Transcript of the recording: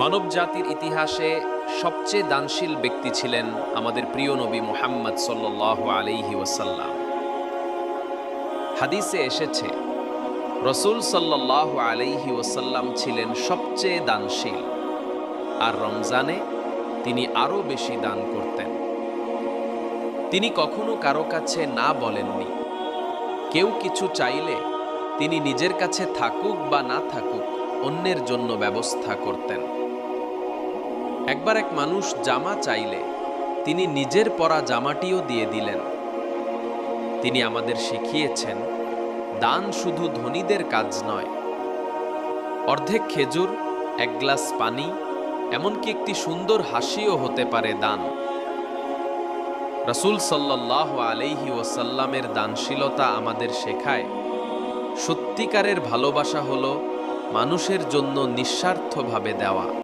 মানব জাতির ইতিহাসে সবচেয়ে দানশীল ব্যক্তি ছিলেন আমাদের প্রিয় নবী মুহাম্মদ সাল্লাহ আলাইহি ওয়াসাল্লাম। হাদিসে এসেছে, রসুল সাল্লাহ আলাইহি ওয়াসাল্লাম ছিলেন সবচেয়ে দানশীল। আর রমজানে তিনি আরও বেশি দান করতেন। তিনি কখনো কারও কাছে না বলেননি। কেউ কিছু চাইলে তিনি নিজের কাছে থাকুক বা না থাকুক, অন্যের জন্য ব্যবস্থা করতেন। একবার এক মানুষ জামা চাইলে তিনি নিজের পরা জামাটিও দিয়ে দিলেন। তিনি আমাদের শিখিয়েছেন, দান শুধু ধনীদের কাজ নয়। অর্ধেক খেজুর, এক গ্লাস পানি, এমনকি একটি সুন্দর হাসিও হতে পারে দান। রসুল সাল্লাহ আলাইহি ওসাল্লামের দানশীলতা আমাদের শেখায়, সত্যিকারের ভালোবাসা হল মানুষের জন্য নিঃস্বার্থভাবে দেওয়া।